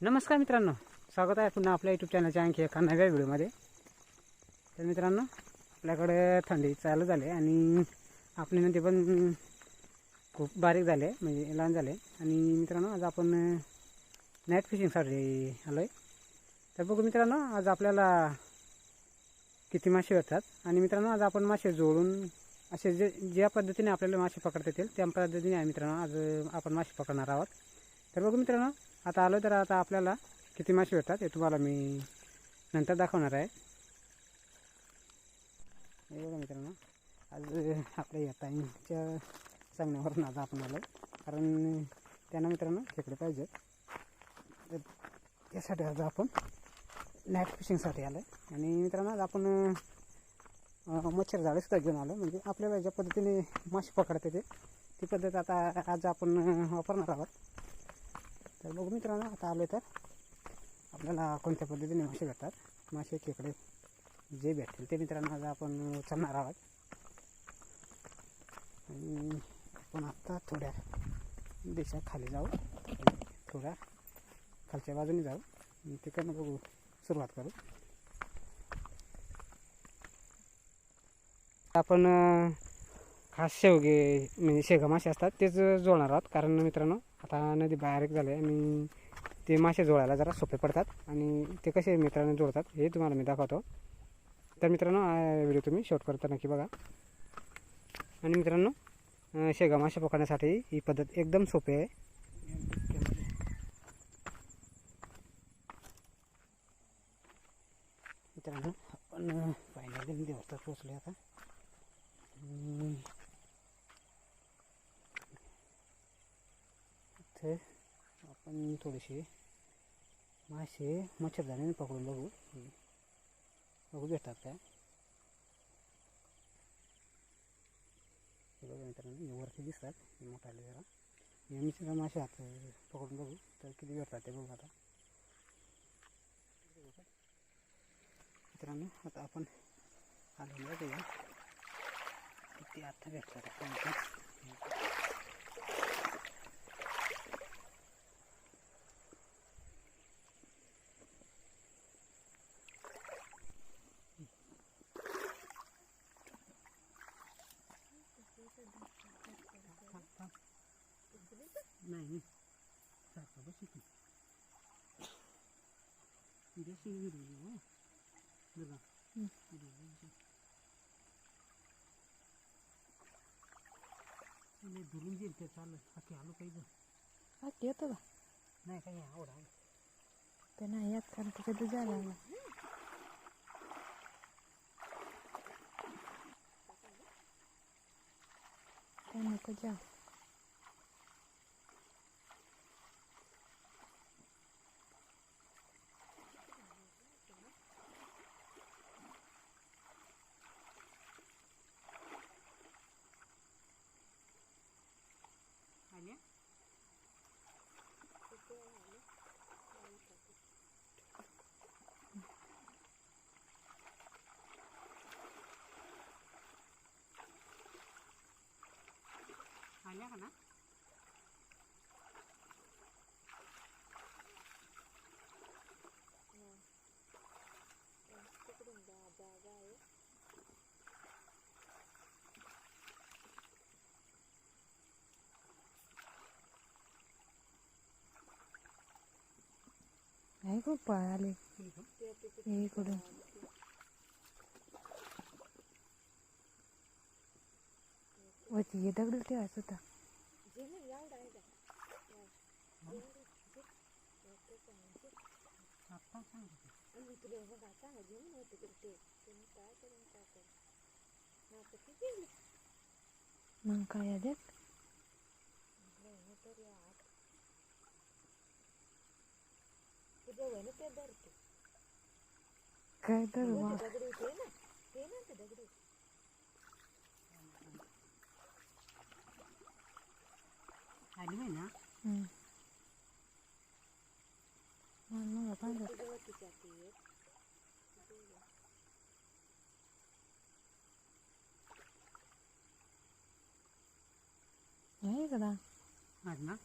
नमस्कार मित्रांनो. स्वागत आहे पुन्हा आपल्या यूट्यूब चॅनलच्या आणखी एका नव्या व्हिडिओमध्ये तर मित्रांनो आपल्याकडे थंडी चालू झाली आणि आपली नदी पण खूप बारीक झाले म्हणजे लहान झाले. आणि मित्रांनो आज आपण नाईट फिशिंगसाठी आलो आहे तर बघू मित्रांनो आज आपल्याला किती मासे भेटतात. आणि मित्रांनो आज आपण मासे जोडून असे जे ज्या पद्धतीने आपल्याला मासे पकडता येतील त्या पद्धतीने आहे मित्रांनो आज आपण मासे पकडणार आहोत. तर बघू मित्रांनो आता आलो तर आता आपल्याला किती मासे भेटतात हे तुम्हाला मी नंतर दाखवणार आहे. हे बघा मित्रांनो आज आपल्या या ताईंच्या सांगण्यावरून आज आपण आलो. कारण त्यांना मित्रांनो खेकडे पाहिजेत तर त्यासाठी आज आपण नाईट फिशिंगसाठी आलो आहे आणि मित्रांनो आज आपण मच्छर जाळेसुद्धा घेऊन आलो म्हणजे आपल्याला ज्या पद्धतीने मासे पकडते ते ती पद्धत आता आज आपण वापरणार आहोत. तर बघू मित्रांनो आता आले तर आपल्याला कोणत्या पद्धतीने मासे भेटतात? मासे खेकडे जे भेटतील ते मित्रांनो आज आपण उचलणार आहोत. आणि आपण आत्ता थोड्या देशा खाली जाऊ थोड्या खालच्या बाजूने जाऊ. आणि तिकडनं बघू सुरुवात करू. आपण हा खास शेवगे म्हणजे शेगा मासे असतात तेच जोडणार आहोत. कारण मित्रांनो आता नदी बारीक झाली आहे आणि ते मासे जोडायला जरा सोपे पडतात आणि ते कसे मित्रांनो जोडतात हे तुम्हाला मी दाखवतो. तर मित्रांनो व्हिडिओ तुम्ही करता नक्की बघा. आणि मित्रांनो शेगा मासे पकडण्यासाठी ही पद्धत एकदम सोपी आहे. मित्रांनो आपण फायनली देवस्थान पोचलो आता. इथे आपण थोडेसे मासे मच्छरदाण्याने पकडून बघू. बघू भेटतात काय? बघा मित्रांनो वरती दिसतात मोठाले जरा. नेहमीचे मासे हात पकडून बघू. तर किती भेटतात ते बघू आता. मित्रांनो आता आपण आलो आहे किती आता भेटतात आपण नाही सारखं बस इथे देशी हिरवी हो बघा हिरवी नाही धरून जाईल ते चाललं बाकी आलो काही हा येतो का नाही काही आवड आवड ते नाही येत कारण त्याच्या दुजा लागला काय नको जा आल्या का ना नाही खूप पळाले हे इकडून वरती हे दगड ठेवायचं होता आत्ता सांग मग काय याद्यात काय तर वा आली नाही ना हम्म. मला नव्हतं पाहिलं. आहे का दा? आज ना मम्मा पापा यही कदा ना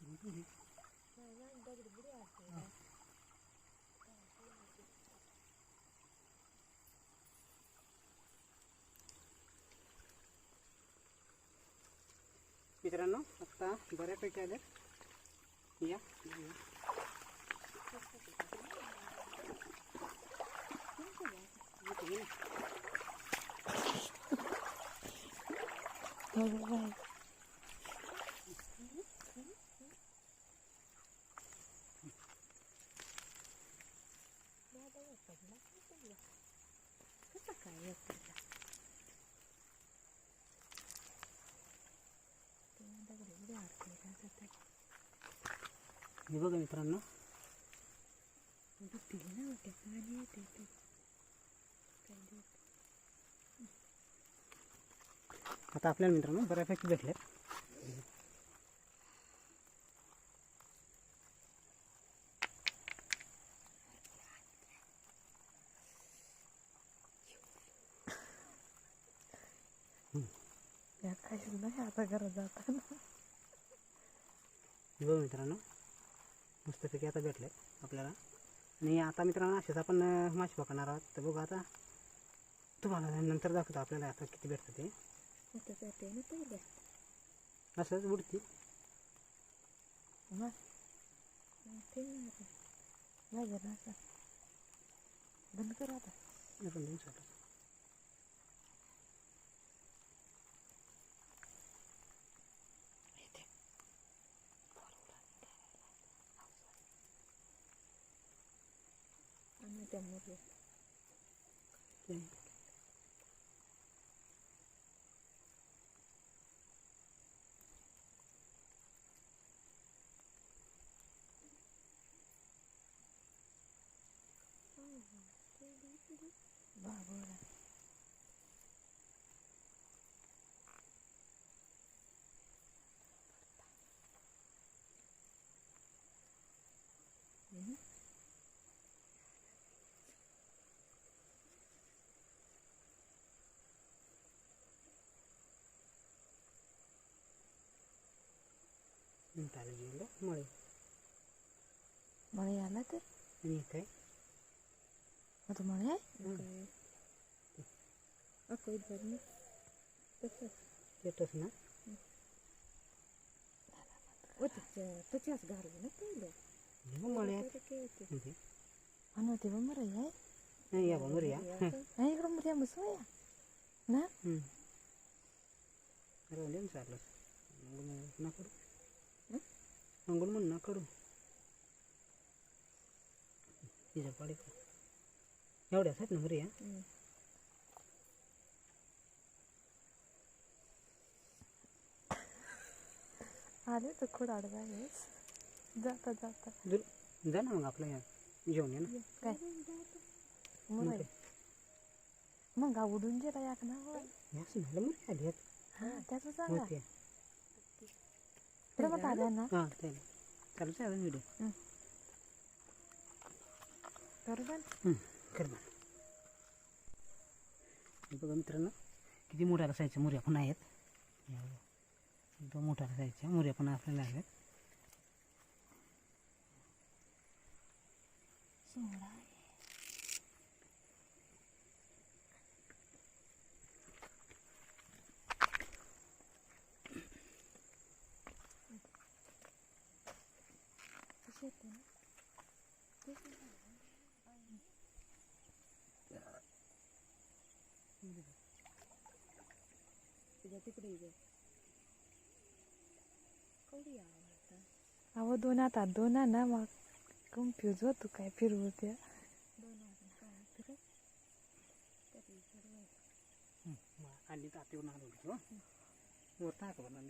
Thank you. मित्रांनो आता बऱ्यापैकी आले या Oh, right. हे बघा मित्रांनो. आता आपल्याला मित्रांनो बऱ्यापैकी भेटले या काय नाही आता घरात जाताना हे बघा मित्रांनो मस्तपैकी आता भेटले आपल्याला आणि आता मित्रांनो असेच आपण मासे पकडणार आहोत. तर बघू आता. तुम्हाला नंतर दाखवतो आपल्याला आता किती भेटतं ते. असंच उडती बंद कर आता. आपण देऊन चालू आणि त्यामुळे गेलं मळे मला याला तर आणि इथे आता मला येतच ना त्याच्याच घालू ना पहिलं हे बघ मळे आहेत. इथे. आणि ते बरं आहे नाही या बा मरे या नाही इकडं मध्ये मसवाया ना हम्म. अरे देऊन चाललं ना करू. तिच्या पाडी का एवढ्याच आहेत ना या आले तर खोड अडवायस जाता जाता. जा ना मग आपलं या. जेवण या ना. काय? मग. मग उडून गेला याक ना हे असं झालं मरे आली हा त्याच सांगा. ना? हां आहे व्हिडिओ बघा मित्रांनो किती मोठ्या रसायच्या मुऱ्या पण आहेत. एकदम मोठ्या रसायच्या मुऱ्या पण आपल्याला आहेत सोडा अहो दोन हातात दोन ना मग कन्फ्यूज होतो काय फिरवू त्या. आणि ताते येऊन आलो होतो वर टाक बनणार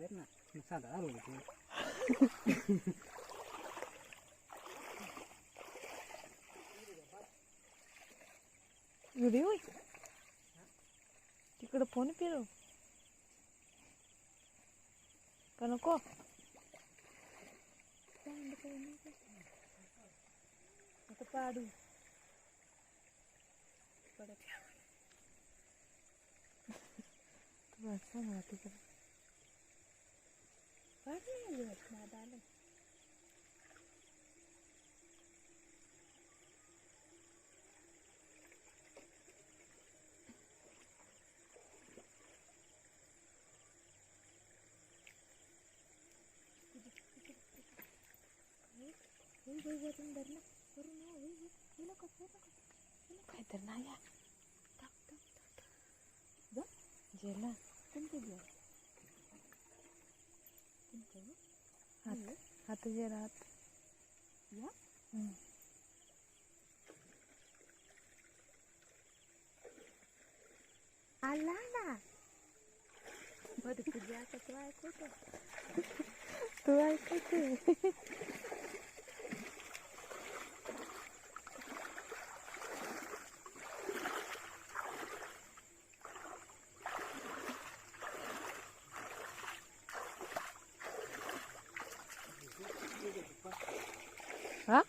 तिकडं फोन फिरव. का को Ito pa doon. Para tiyan. Ito ba? Saan natin ka ba? Parang yung lumas na dalang. आता पाडू तुला सांगा तिकडं काहीतरी नाही या जेला हात हात जे राहत. हम्म. आला ना. मध्ये तुझ्या कसं ऐकवतो तू ऐकायचे हा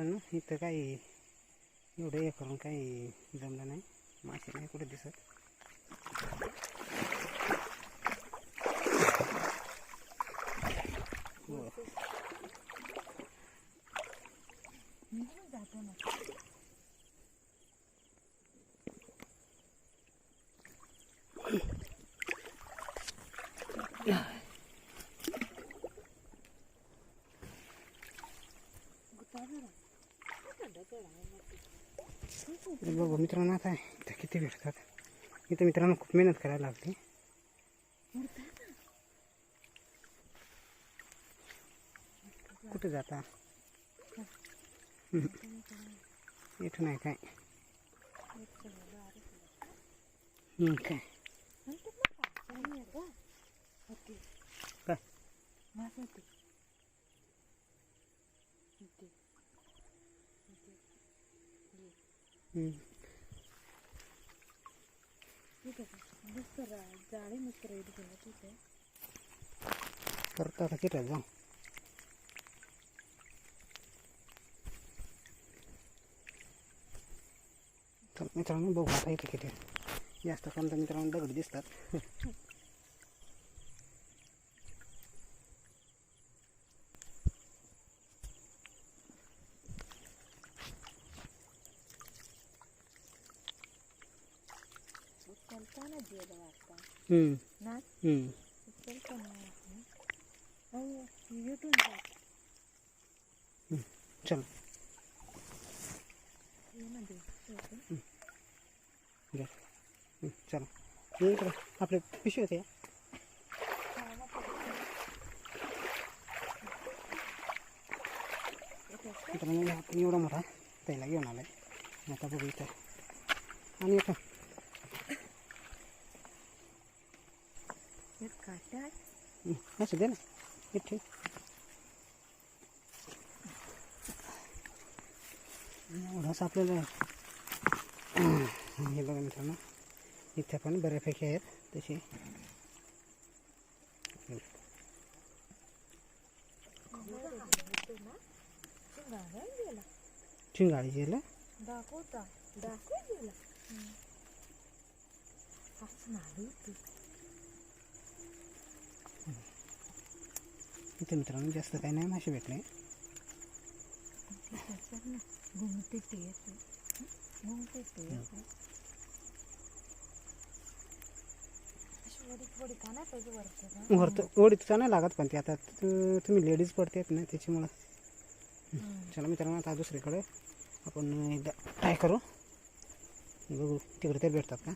मित्रांनो इथं काही एवढं हे करून काही जमलं नाही मासे नाही कुठे दिसत हो. बघू मित्रांनो आता इथं किती भेटतात? इथं मित्रांनो खूप मेहनत करायला लागते. कुठे जाता. इथं नाही काय? काय मास होते हम्म. ठीक आहे मस्त जाळी मस्त रेडी केलं ठीक आहे करतो आता किती जाऊ तर मित्रांनो बघू आता इथे किती जास्त कम तर मित्रांनो दगड दिसतात उचलताना जेल वाटतं हम्म, ना हम्म. उचलताना अहो युट्यूब चल ये ना दे घ्या हम्म, चला ये इकडे आपले पिशवी होते मित्रांनो आपण एवढा मोठा त्याला घेऊन आलाय आता बघू इथं आणि इथं एक काट्या हम्म, असं दे ना हे ठेव एवढंच आपल्याला हे बघा मित्रांनो इथे पण बऱ्यापैकी आहेत तसे गाड्या गेला चिंगाळी जेला दाखवता दाखव गेला असं नाही होते मित्रांनो जास्त काही नाही मासे भेटले. त्याच्यात ना का नाही लागत पण ते आता तुम्ही लेडीज पडतात ना त्याच्यामुळं. चला मित्रांनो आता दुसरीकडे आपण एकदा ट्राय करू. बघू तिकडे ते भेटतात का?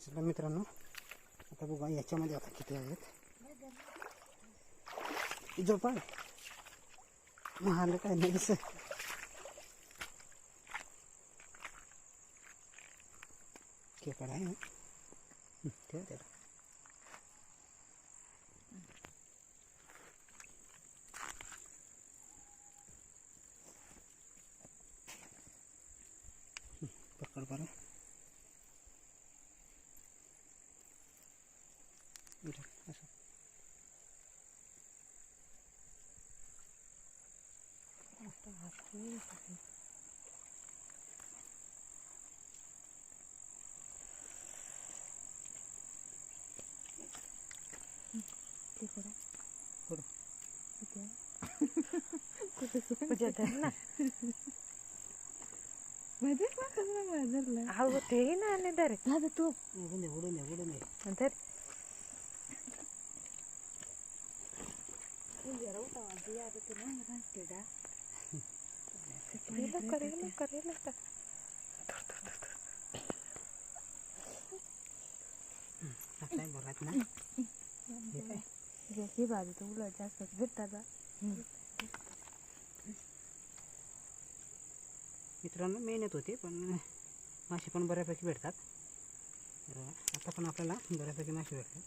चला मित्रांनो आता बघा याच्यामध्ये आता किती आहेत? झोपा महाल काय नाही दिसत. केकड आहे ठेवा त्याला. धर ना. अहो ते ना आणि तू. उडून उडून करेला करेला आता. बघत ना. हे ही बाजू तर उलट जास्त. भेटतात मित्रांनो मेहनत होती पण मासे पण बऱ्यापैकी भेटतात. आता पण आपल्याला बऱ्यापैकी मासे भेटतात.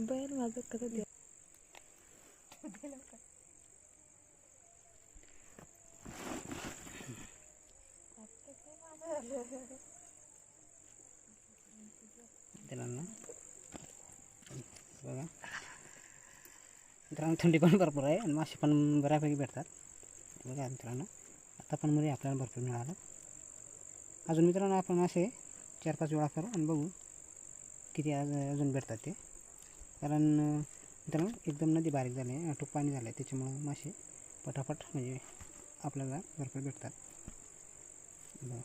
बैल माझं कसं द्या त्याला ना बघा कारण थंडी पण भरपूर आहे आणि मासे पण बऱ्यापैकी भेटतात. बघा मित्रांनो आता पण मध्ये आपल्याला भरपूर मिळालं. अजून मित्रांनो आपण असे चार पाच वेळा करू आणि बघू किती आज अजून भेटतात ते. कारण मित्रांनो एकदम नदी बारीक झाली आहे टूप पाणी झालं आहे त्याच्यामुळं मासे पटापट म्हणजे आपल्याला भरपूर भेटतात. बरं.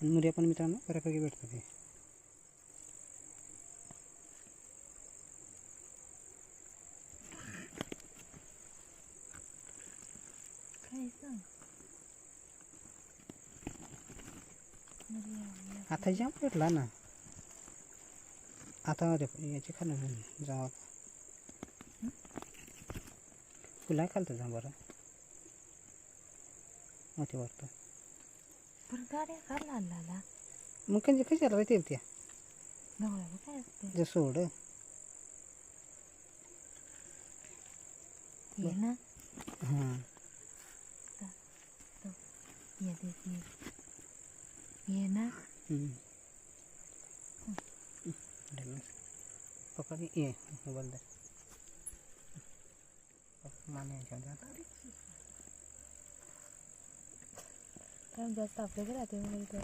आणि मुर्या पण मित्रांनो बऱ्यापैकी भेटतात ते काय सांग आता जाम भेटला ना. आता याची खाणं जावा. फुला खालतं जा बरं. मोठी वाटतं. पण गाड्या लहान लाला मग कंजे कशाला राहते त्या? नवऱ्याला काय असते जे सोड. ये ना. हां. ये देखिए ये ना. पप्पा ये मोबाईल दे माने काय जास्त आपल्याकडे राहते मग तर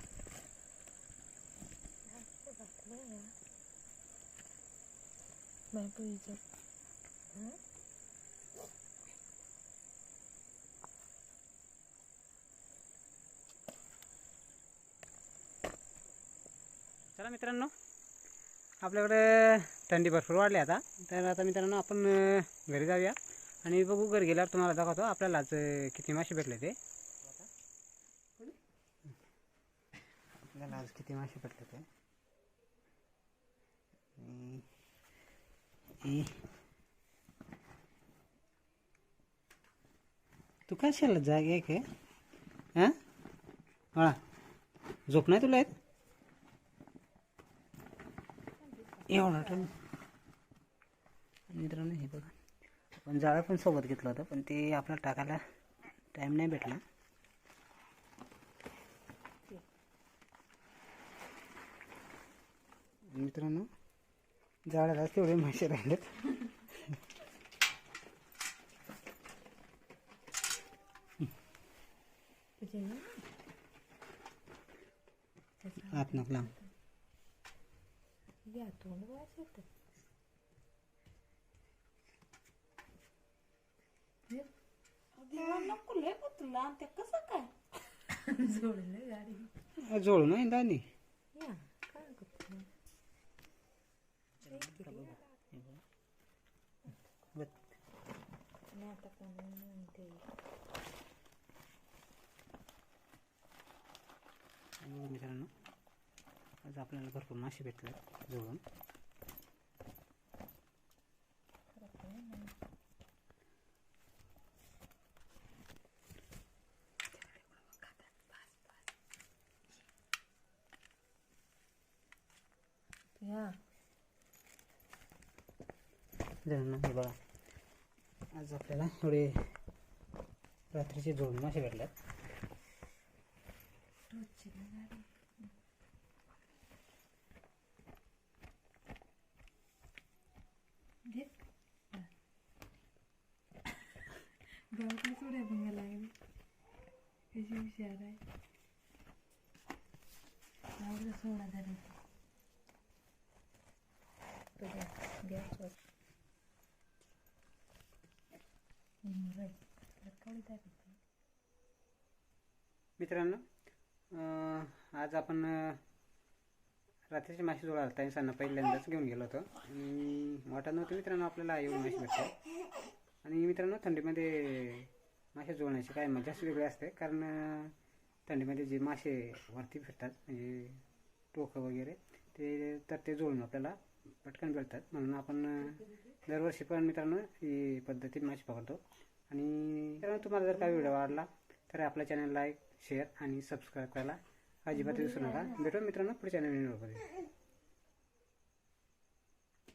बायकोईचं चला मित्रांनो? आपल्याकडे थंडी भरपूर वाढली आता. तर आता मित्रांनो आपण घरी जाऊया. आणि बघू घरी गेल्यावर तुम्हाला दाखवतो आपल्याला आज किती मासे भेटले ते. आपल्याला आज किती मासे भेटले ते? तू काय शाला जाग आहे? का हां झोप नाही तुला येत? एवढा टन मित्रांनो हे बघा. आपण जाळं पण सोबत घेतलं होतं पण ते आपल्याला टाकायला टाईम नाही भेटला. मित्रांनो जाळ्याला तेवढे मासे राहिलेत. आत नकला या तोंड वास येतं जोडलं गाडी जोड नाही दानी या काय करतो आणि आता कोण म्हणते मित्रांनो आज आपल्याला भरपूर मासे भेटले मित्रांनो हे बघा. आज आपल्याला एवढे रात्रीचे जुळून मासे भेटल्यात गावातली सोड्या बंगा लागली कशी हुशार आहे आवडलं सोडा जरा तुझ्या गॅसवर कवडी टाकायची मित्रांनो आज आपण रात्रीचे मासे जोडा आलता त्यांना पहिल्यांदाच घेऊन गेलो होतो. आणि वाटत नव्हतं मित्रांनो आपल्याला एवढी मासे भेटतात आणि मित्रांनो थंडीमध्ये मासे जोडण्याची काय मजाच वेगळी असते. कारण थंडीमध्ये जे मासे वरती फिरतात म्हणजे टोकं वगैरे ते तर ते जोडून आपल्याला पटकन भेटतात म्हणून आपण दरवर्षी पण मित्रांनो ही पद्धतीने मासे पकडतो आणि मित्रांनो तुम्हाला जर काही व्हिडिओ आवडला तर आपल्या चॅनल लाईक शेअर आणि सबस्क्राईब करायला अजिबात विसरू नका. भेटू मित्रांनो पुढच्या नवीन व्हिडिओमध्ये.